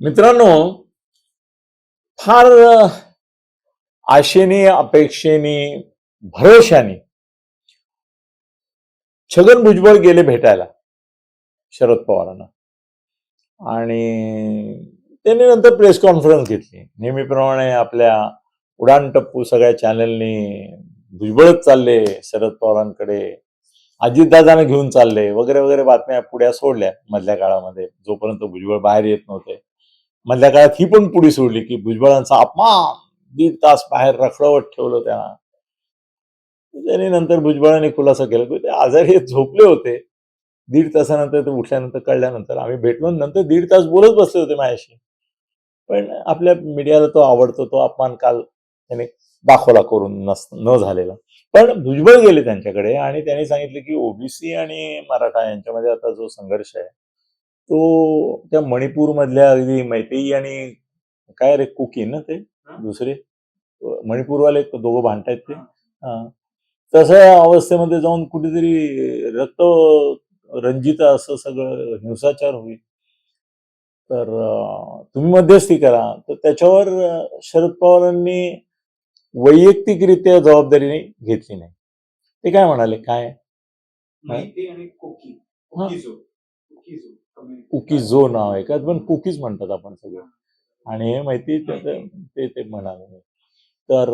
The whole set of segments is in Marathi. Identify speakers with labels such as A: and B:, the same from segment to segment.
A: मित्रांनो फार आशेने अपेक्षेने भरोशाने छगन भुजबळ गेले भेटायला शरद पवारांना. आणि त्यांनी नंतर प्रेस कॉन्फरन्स घेतली. नेहमीप्रमाणे आपल्या उडान टप्पू सगळ्या चॅनलनी भुजबळच चालले शरद पवारांकडे अजितदादांना घेऊन चालले वगैरे वगैरे बातम्या पुढ्या सोडल्या मधल्या काळामध्ये जोपर्यंत भुजबळ बाहेर येत नव्हते. मधल्या काळात ही पण पुढी सोडली की भुजबळांचा अपमान दीड तास बाहेर रखडवत ठेवलं त्यांना. त्यांनी नंतर भुजबळांनी खुलासा केला. की ते आजारी झोपले होते. दीड तासानंतर ते उठल्यानंतर कळल्यानंतर आम्ही भेटलो नंतर दीड तास बोलत बसले होते माझ्याशी. पण आपल्या मीडियाला तो आवडतो तो अपमान काल त्याने दाखवला करून नस न झालेला. पण भुजबळ गेले त्यांच्याकडे आणि त्यांनी सांगितले की ओबीसी आणि मराठा यांच्यामध्ये आता जो संघर्ष आहे तो त्या मणिपूर मधल्या अगदी मैतेई आणि काय रे कुकी ना ते दुसरे? मणिपूरवाले दोघं भांडतायत ते. तशा अवस्थेमध्ये जाऊन कुठेतरी रक्त रंजित असं सगळं हिंसाचार होईल. तर तुम्ही मध्यस्थी करा. तर त्याच्यावर शरद पवारांनी वैयक्तिकरित्या जबाबदारी घेतली नाही. ते काय म्हणाले? काय?
B: कुकी कुकीज
A: जो नाव आहे का पण कुकीज म्हणतात आपण सगळे. आणि हे माहिती ते ते म्हणाले तर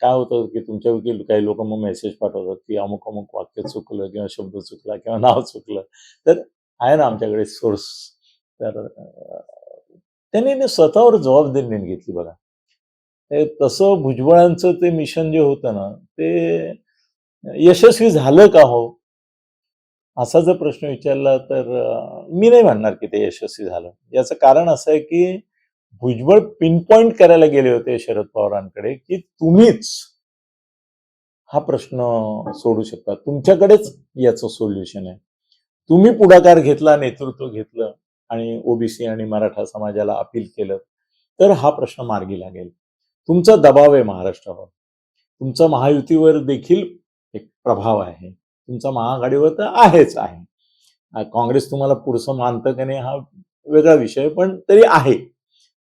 A: काय होतं की तुमच्या काही लोक मग मेसेज पाठवतात की अमुक अमुक वाक्य चुकलं किंवा शब्द चुकला किंवा नाव चुकलं. तर आहे ना आमच्याकडे सोर्स तर त्यांनी स्वतःवर जबाबदारी घेतली बघा. ते तसं भुजबळांचं ते मिशन जे होतं ना ते यशस्वी झालं का हो? असा जर प्रश्न विचारला तर मी नाही म्हणणार की ते यशस्वी झालं. याचं कारण असं आहे की भुजबळ पिनपॉइंट करायला गेले होते शरद पवारांकडे की तुम्हीच हा प्रश्न सोडू शकता. तुमच्याकडेच याचं सोल्युशन आहे. तुम्ही पुढाकार घेतला नेतृत्व घेतलं आणि ओबीसी आणि मराठा समाजाला अपील केलं तर हा प्रश्न मार्गी लागेल. तुमचा दबाव आहे महाराष्ट्रावर. तुमचा महायुतीवर देखील एक प्रभाव आहे. तुमचा महाआघाडीवर तर आहेच आहे. काँग्रेस तुम्हाला पुढचं मानतं का नाही हा वेगळा विषय पण तरी आहे.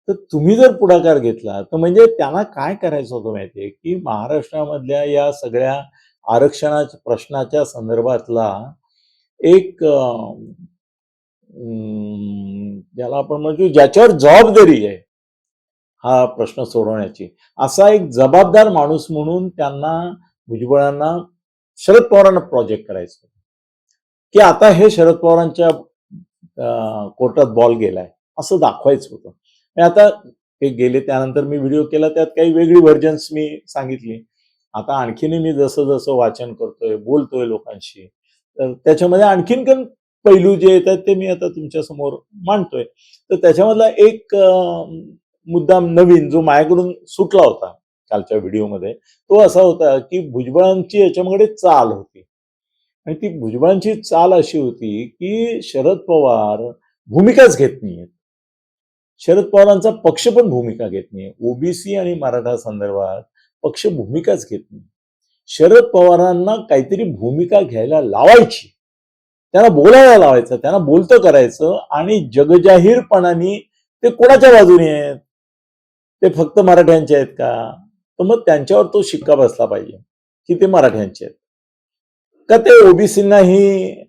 A: तर तुम्ही जर पुढाकार घेतला तर म्हणजे त्यांना काय करायचं होतं माहितीये की महाराष्ट्रामधल्या या सगळ्या आरक्षणाच्या प्रश्नाच्या संदर्भातला एक ज्याला आपण म्हणतो ज्याच्यावर जबाबदारी आहे हा प्रश्न सोडवण्याची. असा एक जबाबदार माणूस म्हणून त्यांना भुजबळांना शरद पवारांना प्रोजेक्ट करायचं. की आता हे शरद पवारांच्या कोर्टात बॉल गेलाय असं दाखवायचं होतं. आता ते गेले त्यानंतर मी व्हिडिओ केला त्यात काही वेगळी व्हर्जन्स मी सांगितली. आता आणखीनही मी जसं जसं वाचन करतोय बोलतोय लोकांशी तर त्याच्यामध्ये आणखीन पण पैलू जे येतात ते मी आता तुमच्यासमोर मांडतोय. तर त्याच्यामधला एक मुद्दा नवीन जो माझ्याकडून सुटला होता कालच्या व्हिडिओमध्ये तो असा होता की भुजबळांची याच्यामध्ये चाल होती. आणि ती भुजबळांची चाल अशी होती की शरद पवार भूमिकाच घेत नाहीयेत. शरद पवारांचा पक्ष पण भूमिका घेत नाही ओबीसी आणि मराठा संदर्भात पक्ष भूमिकाच घेत नाही शरद पवारांना काहीतरी भूमिका घ्यायला लावायची. त्यांना बोलायला लावायचं त्यांना बोलतं करायचं आणि जगजाहीरपणाने ते कोणाच्या बाजूने आहेत? ते फक्त मराठ्यांचे आहेत का? तर मग त्यांच्यावर तो शिक्का बसला पाहिजे की ते मराठ्यांचे आहेत. का ते ओबीसींनाही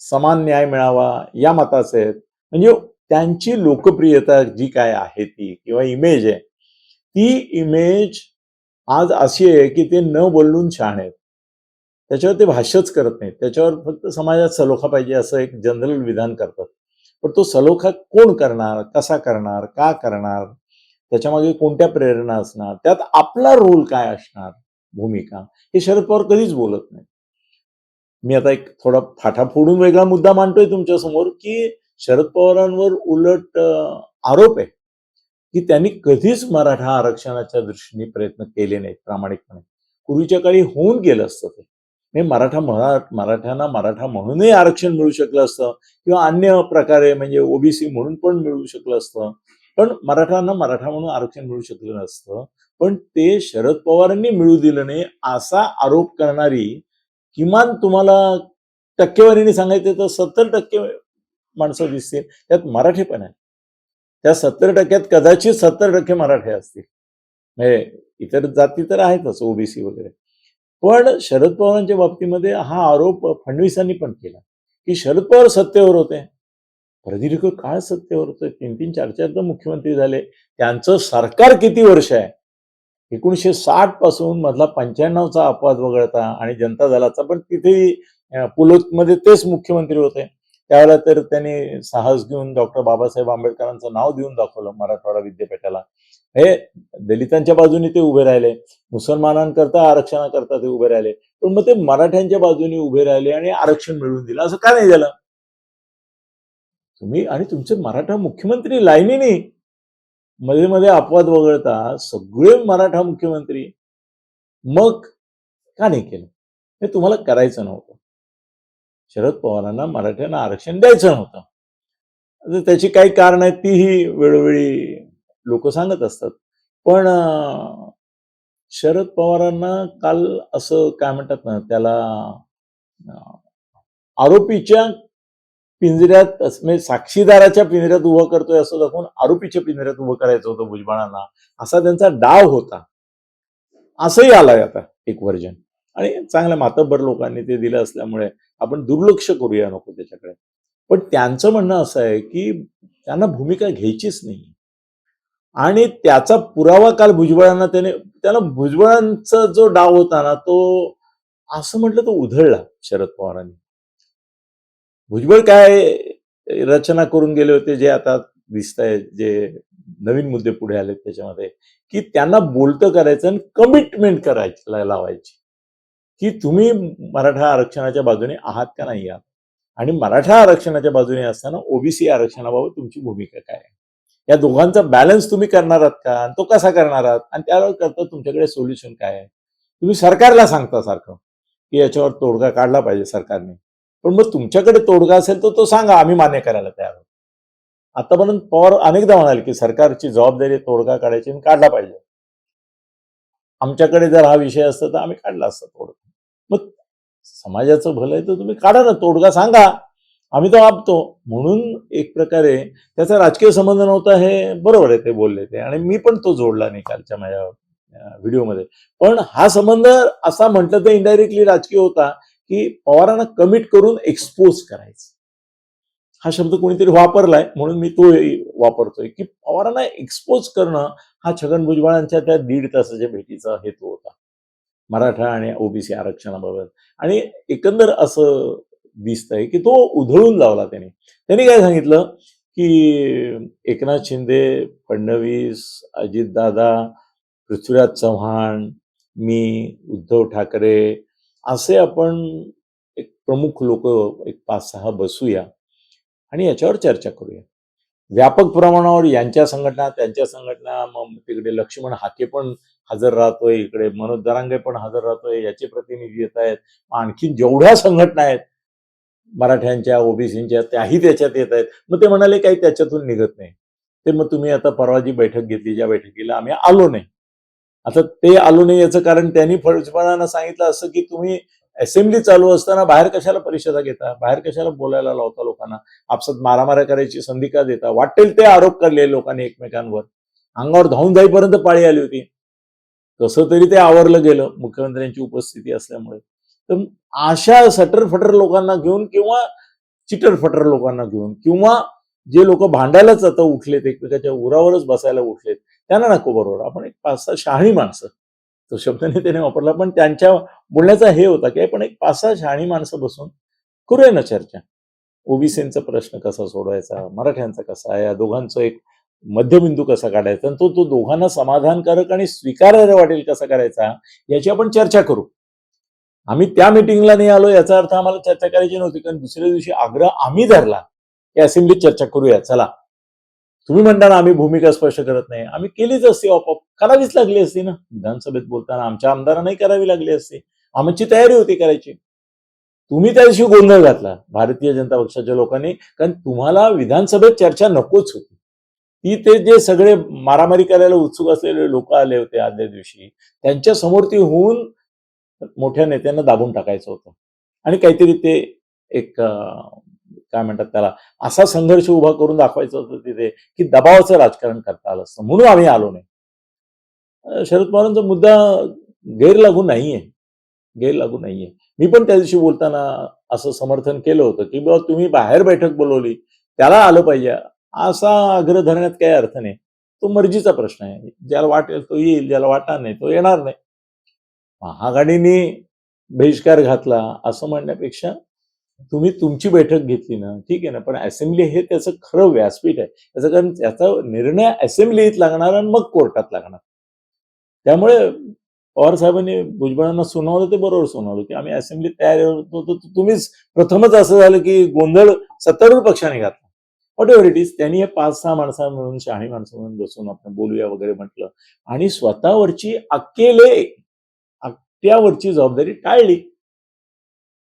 A: समान न्याय मिळावा या मताचे आहेत. म्हणजे त्यांची लोकप्रियता जी काय आहे ती किंवा इमेज आहे ती इमेज आज अशी आहे की ते न बोलून छान आहेत. त्याच्यावर ते भाष्यच करत नाहीत. त्याच्यावर फक्त समाजात सलोखा पाहिजे असं एक जनरल विधान करतात. पण तो सलोखा कोण करणार कसा करणार का करणार? त्याच्यामागे कोणत्या प्रेरणा असणार? त्यात आपला रोल काय असणार? भूमिका? हे शरद पवार कधीच बोलत नाही मी आता एक थोडा फाटा फोडून वेगळा मुद्दा मांडतोय तुमच्यासमोर की शरद पवारांवर उलट आरोप आहे की त्यांनी कधीच मराठा आरक्षणाच्या दृष्टीने प्रयत्न केले नाहीत प्रामाणिकपणे. पूर्वीच्या काळी होऊन गेलं असतं ते. म्हणजे मराठा मरा मराठ्यांना मराठा म्हणूनही आरक्षण मिळू शकलं असतं किंवा अन्य प्रकारे म्हणजे ओबीसी म्हणून पण मिळू शकलं असतं. पण मराठ्यांना मराठा म्हणून आरक्षण मिळू शकलं नसतं. पण ते शरद पवारांनी मिळू दिलं नाही असा आरोप करणारी किमान तुम्हाला टक्केवारीने सांगायचं तर सत्तर टक्के माणसं दिसतील. त्यात मराठी पण आहे. त्या सत्तर टक्क्यात कदाचित सत्तर टक्के मराठे असतील. म्हणजे इतर जाती तर आहेतच ओबीसी वगैरे. पण शरद पवारांच्या बाबतीमध्ये हा आरोप फडणवीसांनी पण केला. की शरद पवार सत्तेवर होते. प्रदीर्घ काळ सत्तेवर तीन तीन चार चार मुख्यमंत्री झाले. त्यांचं सरकार किती वर्ष आहे? एकोणीसशे साठपासून मधला पंच्याण्णवचा अपवाद वगळता आणि जनता दलाचा पण तिथेही पुलोतमध्ये तेच मुख्यमंत्री होते. त्यावेळेला तर त्यांनी साहस घेऊन डॉक्टर बाबासाहेब आंबेडकरांचं नाव देऊन दाखवलं मराठवाडा विद्यापीठाला. हे दलितांच्या बाजूने ते उभे राहिले. मुसलमानांकरता आरक्षणाकरता ते उभे राहिले. पण मग ते मराठ्यांच्या बाजूने उभे राहिले आणि आरक्षण मिळवून दिलं. असं का नाही झालं? तुम्ही आणि तुमचे मराठा मुख्यमंत्री लाईनीने मध्ये मध्ये अपवाद वगळता सगळे मराठा मुख्यमंत्री मग का नाही केलं? हे तुम्हाला करायचं नव्हतं. शरद पवारांना मराठ्यांना आरक्षण द्यायचं नव्हतं. त्याची काही कारण आहेत तीही वेळोवेळी लोक सांगत असतात. पण शरद पवारांना काल असं काय म्हणतात ना त्याला आरोपीच्या पिंजऱ्यात म्हणजे साक्षीदाराच्या पिंजऱ्यात उभं करतोय असं दाखवून आरोपीच्या पिंजऱ्यात उभं करायचं होतं भुजबळांना. असा त्यांचा डाव होता. असंही आलाय आता एक वर्जन. आणि चांगल्या मातब्बर लोकांनी ते दिलं असल्यामुळे आपण दुर्लक्ष करूया नको त्याच्याकडे. पण त्यांचं म्हणणं असं आहे की त्यांना भूमिका घ्यायचीच नाही आणि त्याचा पुरावा काल भुजबळांना त्याने त्याला भुजबळांचा जो डाव होता ना तो असं म्हटलं तो उधळला शरद पवारांनी. भुजबळ काय रचना करून गेले होते जे आता दिसत आहे जे नवीन मुद्दे पुढे आले त्याच्यामध्ये की त्यांना बोलतं करायचं आणि कमिटमेंट करायची लावायची. की तुम्ही मराठा आरक्षणाच्या बाजूने आहात का नाही आहात? आणि मराठा आरक्षणाच्या बाजूने असताना ओबीसी आरक्षणाबाबत तुमची भूमिका काय आहे? या दोघांचा बॅलन्स तुम्ही करणार आहात का? आणि तो कसा करणार आहात? आणि त्याकरता तुमच्याकडे सोल्युशन काय आहे? तुम्ही सरकारला सांगता सारखं की याच्यावर तोडगा काढला पाहिजे सरकारने. पण मग तुमच्याकडे तोडगा असेल तर तो सांगा आम्ही मान्य करायला तयार आहोत. आतापर्यंत पवार अनेकदा म्हणाले की सरकारची जबाबदारी तोडगा काढायची आणि काढला पाहिजे. आमच्याकडे जर हा विषय असता तर आम्ही काढला असता तोडगा. मग समाजाचं भलं आहे तर तुम्ही काढा ना तोडगा सांगा. आम्ही तो आपतो म्हणून एक प्रकारे त्याचा राजकीय संबंध नव्हता हे बरोबर आहे ते बोलले ते. आणि मी पण तो जोडला नाही कालच्या माझ्या व्हिडिओमध्ये. पण हा संबंध असा म्हटलं तर इनडायरेक्टली राजकीय होता. की पवारांना कमिट करून एक्सपोज करायचं. हा शब्द कोणीतरी वापरलाय म्हणून मी तो वापरतोय की पवारांना एक्सपोज करणं हा छगन भुजबळांच्या त्या दीड तासाच्या भेटीचा हेतू होता. मराठा आणि ओबीसी आरक्षणाबाबत. आणि एकंदर असं दिसतंय की तो उधळून लावला त्याने. त्यांनी काय सांगितलं? की एकनाथ शिंदे फडणवीस अजितदादा पृथ्वीराज चव्हाण मी उद्धव ठाकरे असे आपण एक प्रमुख लोक एक पाच सहा बसूया आणि याच्यावर चर्चा करूया. व्यापक प्रमाणावर यांच्या संघटना त्यांच्या संघटना मग तिकडे लक्ष्मण हाके पण हजर राहतोय इकडे मनोज दरांगे पण हजर राहतोय याचे प्रतिनिधी येत आहेत. आणखी जेवढ्या संघटना आहेत मराठ्यांच्या ओबीसींच्या त्याही त्याच्यात येत आहेत. मग ते म्हणाले काही त्याच्यातून निघत नाही. ते मग तुम्ही आता परवा जी बैठक घेतली ज्या बैठकीला आम्ही आलो नाही. आता ते आलो नाही याचं कारण त्यांनी फडजपणानं सांगितलं असं की तुम्ही असेंब्ली चालू असताना बाहेर कशाला परिषदा घेता? बाहेर कशाला बोलायला लावता लोकांना? आपसात मारामाऱ्या करायची संधी का देता? वाटेल ते आरोप करले लोकांनी एकमेकांवर. अंगावर धावून जाईपर्यंत पाळी आली होती. कसं तरी ते आवरलं गेलं मुख्यमंत्र्यांची उपस्थिती असल्यामुळे. तर अशा सटर फटर लोकांना घेऊन किंवा चिटर फटर लोकांना घेऊन किंवा जे लोक भांडायलाच आता उठलेत एकमेकाच्या उरावरच बसायला उठलेत त्यांना नको बरोबर. आपण एक पाच सहा शहाणी माणसं. तो शब्दाने त्याने वापरला पण त्यांच्या बोलण्याचा हे होता की आपण एक पाच सहा शहाणी माणसं बसून करूया ना चर्चा? ओबीसींचा प्रश्न कसा सोडवायचा? मराठ्यांचा कसा या दोघांचं एक मध्यबिंदू कसा काढायचा? आणि तो तो दोघांना समाधानकारक आणि स्वीकारार्ह वाटेल कसा करायचा? याची आपण चर्चा करू. आम्ही त्या मिटिंगला नाही आलो याचा अर्थ आम्हाला चर्चा करायची नव्हती. कारण दुसऱ्या दिवशी आग्रह आम्ही धरला की असेंब्लीत चर्चा करूया. चला. तुम्ही म्हणताना आम्ही भूमिका स्पष्ट करत नाही. आम्ही केलीच असती ऑपअप करावीच लागली असती ना? विधानसभेत बोलताना आमच्या आमदारांनाही करावी लागली असती. आमची तयारी होती करायची. तुम्ही त्या दिवशी गोंधळ घातला. भारतीय जनता पक्षाच्या लोकांनी. कारण तुम्हाला विधानसभेत चर्चा नकोच होती. ती ते जे सगळे मारामारी करायला उत्सुक असलेले लोक आले होते आदल्या दिवशी त्यांच्यासमोर ती होऊन मोठ्या नेत्यांना दाबून टाकायचं होतं. आणि काहीतरी ते एक काय म्हणतात त्याला असा संघर्ष उभा करून दाखवायचं होतं तिथे की दबावाचं राजकारण करता आलं असतं. म्हणून आम्ही आलो नाही. शरद पवारांचा मुद्दा गैरलागू नाहीये. गैरलागू नाहीये. मी पण त्या दिवशी बोलताना असं समर्थन केलं होतं की बाबा तुम्ही बाहेर बैठक बोलवली त्याला आलं पाहिजे. असा आग्रह धरण्यात काही अर्थ नाही. तो मर्जीचा प्रश्न आहे. ज्याला वाटेल तो येईल ज्याला वाटणार नाही तो येणार नाही. महाआघाडीने बहिष्कार घातला असं म्हणण्यापेक्षा तुम्ही तुमची बैठक घेतली ना ठीक आहे ना पण असेंब्ली हे त्याचं खरं व्यासपीठ आहे. त्याचं कारण त्याचा निर्णय असेंब्लीत लागणार आणि मग कोर्टात लागणार. त्यामुळे पवार साहेबांनी भुजबळांना सुनावलं ते बरोबर सुनावलं की आम्ही असेंब्लीत तयार होतो तर तुम्हीच प्रथमच असं झालं की गोंधळ सत्तारूढ पक्षाने घातला. वॉट एव्हर इट इज त्यांनी हे पाच सहा माणसा मिळून शहाणी माणसं म्हणून बसून आपण बोलूया वगैरे म्हटलं. आणि स्वतःवरची अकेले त्यावरची जबाबदारी टाळली.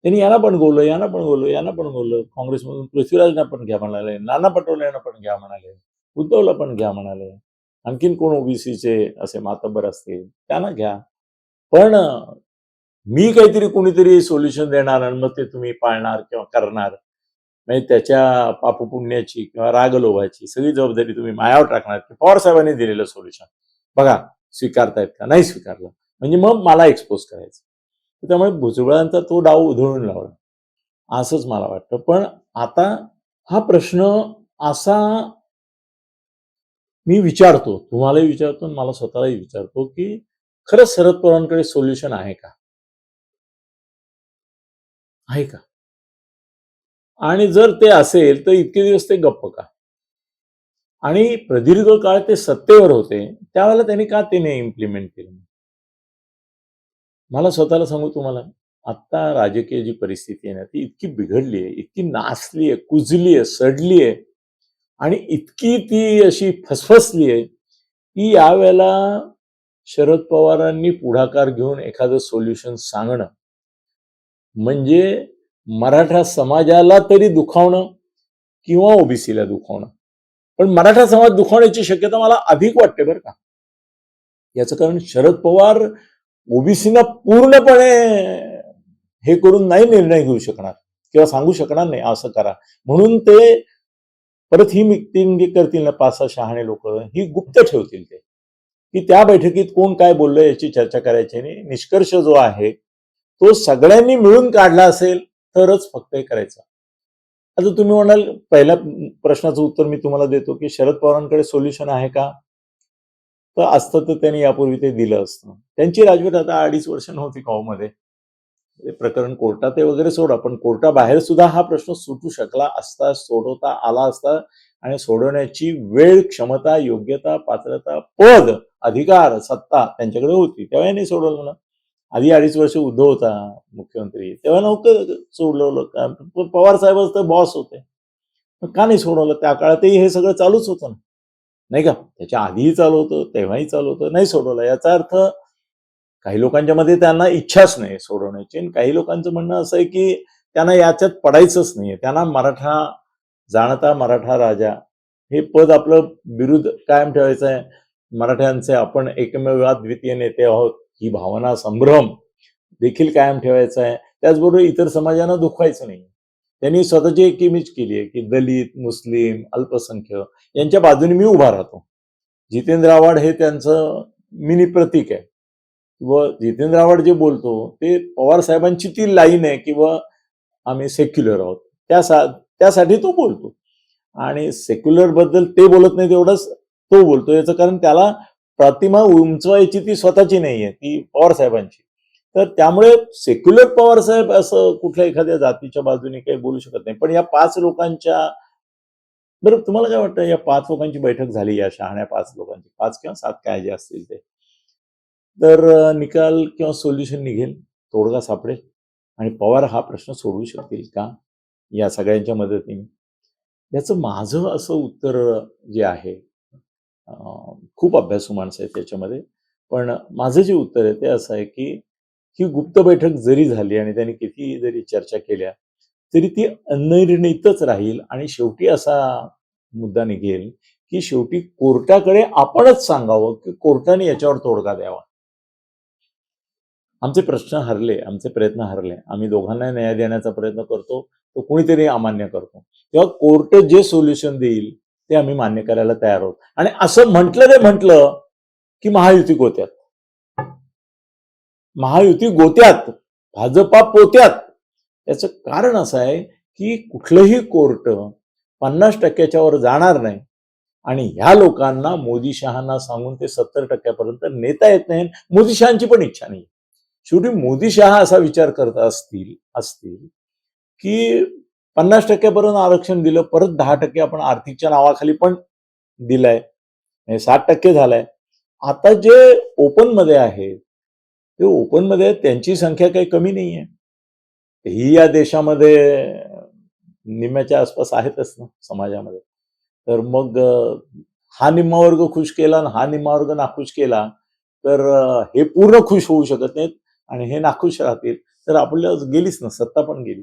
A: त्यांनी यांना पण बोललं यांना पण बोललो यांना पण बोललं काँग्रेसमधून पृथ्वीराजना पण घ्या म्हणाले नाना पटोले यांना पण घ्या म्हणाले उद्धवला पण घ्या म्हणाले. आणखीन कोण ओबीसीचे असे मातब्बर असतील त्यांना घ्या. पण मी काहीतरी कोणीतरी सोल्युशन देणार आणि मग ते तुम्ही पाळणार किंवा करणार. म्हणजे त्याच्या पापपुण्याची किंवा रागलोभाची सगळी जबाबदारी तुम्ही मायावर टाकणार की पवार साहेबांनी दिलेलं सोल्युशन. बघा स्वीकारतायत का? नाही स्वीकारलं. म्हणजे मग मला एक्सपोज करायचं. त्यामुळे भुजबळांचा तो डाव उधळून लावला. असंच मला वाटतं. पण आता हा प्रश्न असा मी विचारतो तुम्हालाही विचारतो आणि मला स्वतःलाही विचारतो की खरंच शरद पवारांकडे सोल्युशन आहे का? आहे का? आणि जर ते असेल तर इतके दिवस ते गप्प का? आणि प्रदीर्घ काळ ते सत्तेवर होते त्यावेळेला त्यांनी का ते नाही इम्प्लिमेंट केलं? मला स्वतःला सांगू तुम्हाला आत्ता राजकीय जी परिस्थिती आहे ना ती इतकी बिघडली आहे इतकी नासली आहे कुजली आहे सडली आहे आणि इतकी ती अशी फसफसली आहे की यावेळेला शरद पवारांनी पुढाकार घेऊन एखादं सोल्युशन सांगणं म्हणजे मराठा समाजाला तरी दुखावणं किंवा ओबीसीला दुखावणं. पण मराठा समाज दुखावण्याची शक्यता मला अधिक वाटते बरं का. याचं कारण शरद पवार ओबीसीना पूर्णपणे हे करून नाही निर्णय घेऊ शकणार किंवा सांगू शकणार नाही असं करा. म्हणून ते परत ही मिटिंग करतील ना पाच सहा शहाणे लोक ही गुप्त ठेवतील ते. की त्या बैठकीत कोण काय बोललं याची चर्चा करायची आणि निष्कर्ष जो आहे तो सगळ्यांनी मिळून काढला असेल तरच फक्त हे करायचं. आता तुम्ही म्हणाल पहिल्या प्रश्नाचं उत्तर मी तुम्हाला देतो की शरद पवारांकडे सोल्युशन आहे का? तर असतं तर त्यांनी यापूर्वी ते दिलं असतं. त्यांची राजवट आता अडीच वर्ष नव्हती काऊमध्ये म्हणजे प्रकरण कोर्टात ते वगैरे सोडा पण कोर्टाबाहेर सुद्धा हा प्रश्न सुटू शकला असता सोडवता आला असता आणि सोडवण्याची वेळ क्षमता योग्यता पात्रता पद अधिकार सत्ता त्यांच्याकडे होती. तेव्हा यांनी सोडवलं ना. आधी अडीच वर्ष उद्धव होता मुख्यमंत्री. तेव्हा नव्हतं सोडवलं. पवार साहेबच तर बॉस होते. का नाही सोडवलं? त्या काळातही हे सगळं चालूच होतं ना. नाही का? त्याच्या आधीही चालू होतं तेव्हाही चालू होतं नाही सोडवलं. याचा अर्थ काही लोकांच्या मध्ये त्यांना इच्छाच नाही सोडवण्याची. आणि काही लोकांचं म्हणणं असं आहे की त्यांना याच्यात पडायचंच नाहीये. त्यांना मराठा जाणता मराठा राजा हे पद आपलं विरुद्ध कायम ठेवायचं आहे. मराठ्यांचे आपण एकमेव द्वितीय नेते आहोत. ही भावना संभ्रम देखील कायम ठेवायचा आहे. त्याचबरोबर इतर समाजांना दुखवायचं नाही. त्यांनी स्वतःची एक इमेज केली आहे की दलित मुस्लिम अल्पसंख्य यांच्या बाजूने मी उभा राहतो. जितेंद्र आव्हाड हे त्यांचं मिनी प्रतीक आहे. व जितेंद्र आव्हाड जे बोलतो ते पवार साहेबांची ती लाईन आहे किंवा आम्ही सेक्युलर आहोत. त्या सा त्यासाठी तो बोलतो. आणि सेक्युलरबद्दल ते बोलत नाही तेवढंच तो बोलतो. याचं कारण त्याला प्रतिमा उंचवायची ती स्वतःची नाही आहे ती पवार साहेबांची. तर त्यामुळे सेक्युलर पवार साहेब असं कुठल्या एखाद्या जातीच्या बाजूने काही बोलू शकत नाही. पण या पाच लोकांच्या बरं तुम्हाला काय वाटतं या पाच लोकांची बैठक झाली या शहाण्या पाच लोकांची? पाच किंवा सात काय जे असतील ते? तर निकाल किंवा सोल्युशन निघेल तोडगा सापडेल. आणि पवार हा प्रश्न सोडवू शकतील का? या सगळ्यांच्या मदतीने. याचं माझं असं उत्तर जे आहे खूप अभ्यासू माणसं आहेत त्याच्यामध्ये पण माझं जे उत्तर आहे ते असं आहे की ही गुप्त बैठक जरी झाली आणि त्यांनी किती जरी चर्चा केल्या तरी ती अनिर्णितच राहील आणि शेवटी असा मुद्दा निघेल की शेवटी कोर्टाकडे आपणच सांगावं की कोर्टाने याच्यावर तोडगा द्यावा. आमचे प्रश्न हरले आमचे प्रयत्न हरले. आम्ही दोघांना न्याय देण्याचा प्रयत्न करतो तो कुणीतरी अमान्य करतो. तेव्हा कोर्ट जे सोल्युशन देईल ते आम्ही मान्य करायला तयार आहोत. आणि असं म्हटलं ते म्हटलं की महायुती गोत्यात. महायुती गोत्यात भाजपा पोत्यात. याचं कारण असं आहे की कुठलंही कोर्ट पन्नास टक्क्याच्या वर जाणार नाही. आणि ह्या लोकांना मोदी शहांना सांगून ते सत्तर टक्क्यापर्यंत नेता येत नाही मोदी शहांची पण इच्छा नाही शेवटी मोदी शहा असा विचार करत असतील असतील की पन्नास टक्क्यापर्यंत आरक्षण दिलं परत दहा टक्के आपण आर्थिकच्या नावाखाली पण दिलंय. सात साठ टक्के झालाय. आता जे ओपनमध्ये आहेत ते ओपनमध्ये आहेत, त्यांची संख्या काही कमी नाही आहे ही या देशामध्ये निम्म्याच्या आसपास आहेतच ना समाजामध्ये. तर मग हा निम्मा वर्ग खुश केला आणि हा निम्मा वर्ग नाखुश केला तर हे पूर्ण खुश होऊ शकत नाहीत आणि हे नाखुश राहतील. तर आपल्याला गेलीच ना सत्ता पण गेली.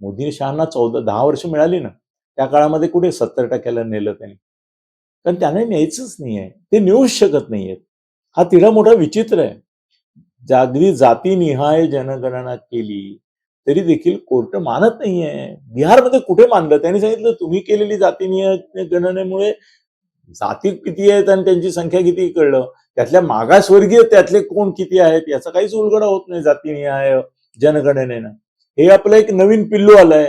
A: मोदी शहांना चौदा दहा वर्ष मिळाली ना त्या काळामध्ये कुठे सत्तर टक्क्याला नेलं त्यांनी? कारण त्यांना न्यायचंच नाही आहे ते नेऊच शकत नाहीयेत. हा तिढा मोठा विचित्र आहे. जागरी जातीनिहाय जनगणना केली तरी देखील कोर्ट मानत नाहीये. बिहारमध्ये कुठे मानलं? त्यांनी सांगितलं तुम्ही केलेली जातीनिहाय गणनेमुळे जाती किती आहेत आणि त्यांची संख्या किती कळलं. त्यातल्या मागासवर्गीय त्यातले कोण किती आहेत याचा काहीच उलगडा होत नाही जातीनिहाय जनगणनेनं. हे आपलं एक नवीन पिल्लू आलंय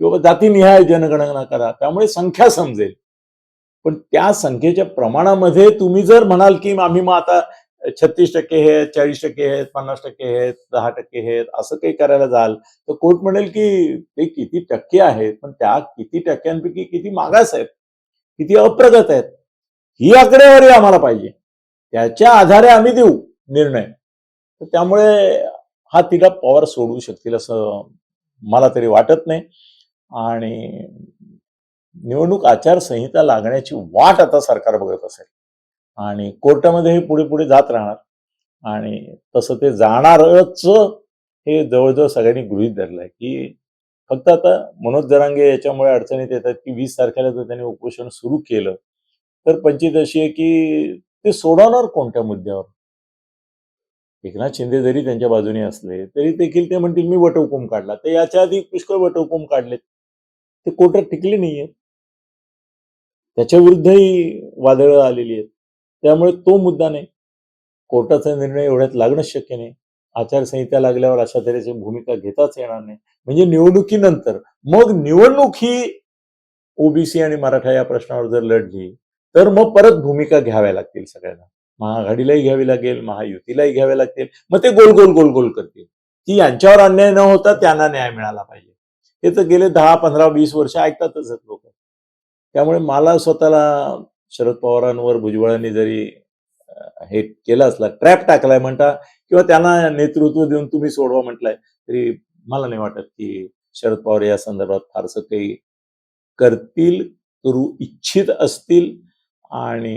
A: किंवा जातीनिहाय जनगणना करा त्यामुळे संख्या समजेल. पण त्या संख्येच्या प्रमाणामध्ये तुम्ही जर म्हणाल की आम्ही मग आता छत्तीस टक्के हे आहेत चाळीस टक्के आहेत पन्नास टक्के आहेत दहा टक्के आहेत असं काही करायला जाल तर कोर्ट म्हणेल की ते किती टक्के आहेत पण त्या किती टक्क्यांपैकी किती मागास आहेत किती अप्रगत आहेत ही आकडेवारी आम्हाला पाहिजे. त्याच्या आधारे आम्ही देऊ निर्णय. तर त्यामुळे हा तिला पवार सोडू शकतील असं मला तरी वाटत नाही. आणि निवडणूक आचारसंहिता लागण्याची वाट आता सरकार बघत असेल. आणि कोर्टामध्ये हे पुढे पुढे जात राहणार. आणि तसं ते जाणारच हे जवळजवळ सगळ्यांनी गृहीत आहे की फक्त आता मनोज जरांगे याच्यामुळे अडचणीत येतात की वीस तारखेला जर त्यांनी उपोषण सुरू केलं तर पंचित अशी आहे की ते सोडवणार कोणत्या मुद्द्यावर? एकनाथ शिंदे जरी त्यांच्या बाजूने असले तरी देखील ते म्हणतील मी वटहुकूम काढला. ते याच्या आधी पुष्कळ वटहुकूम काढलेत. ते कोर्टात टिकले नाहीये त्याच्या विरुद्धही वादळं आलेली आहेत. त्यामुळे तो मुद्दा नाही. कोर्टाचा निर्णय एवढ्यात लागणं शक्य नाही. आचारसंहिता लागल्यावर अशा तऱ्हेची भूमिका घेताच येणार नाही. म्हणजे निवडणुकीनंतर मग निवडणूक ही ओबीसी आणि मराठा या प्रश्नावर जर लढली तर मग परत भूमिका घ्याव्या लागतील सगळ्यांना. महाआघाडीलाही घ्यावी लागेल महायुतीलाही घ्याव्या लागतील. मग ते गोल गोल गोल गोल करतील. की यांच्यावर अन्याय न होता त्यांना न्याय मिळाला पाहिजे. हे तर गेले दहा पंधरा वीस वर्ष ऐकतातच लोक. त्यामुळे मला स्वतःला शरद पवारांवर भुजबळांनी जरी हे केलं असला ट्रॅप टाकलाय म्हणता किंवा त्यांना नेतृत्व देऊन तुम्ही सोडवा म्हटलंय तरी मला नाही वाटत की शरद पवार या संदर्भात फारसं काही करतील करू इच्छित असतील आणि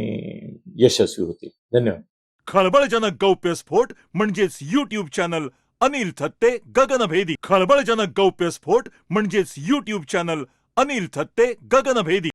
A: यशस्वी होतील. धन्यवाद.
C: खळबळजनक गौप्यस्फोट म्हणजेच युट्यूब चॅनल अनिल थत्ते गगनभेदी. खळबळजनक गौप्यस्फोट म्हणजेच युट्यूब चॅनल अनिल थत्ते गगनभेदी.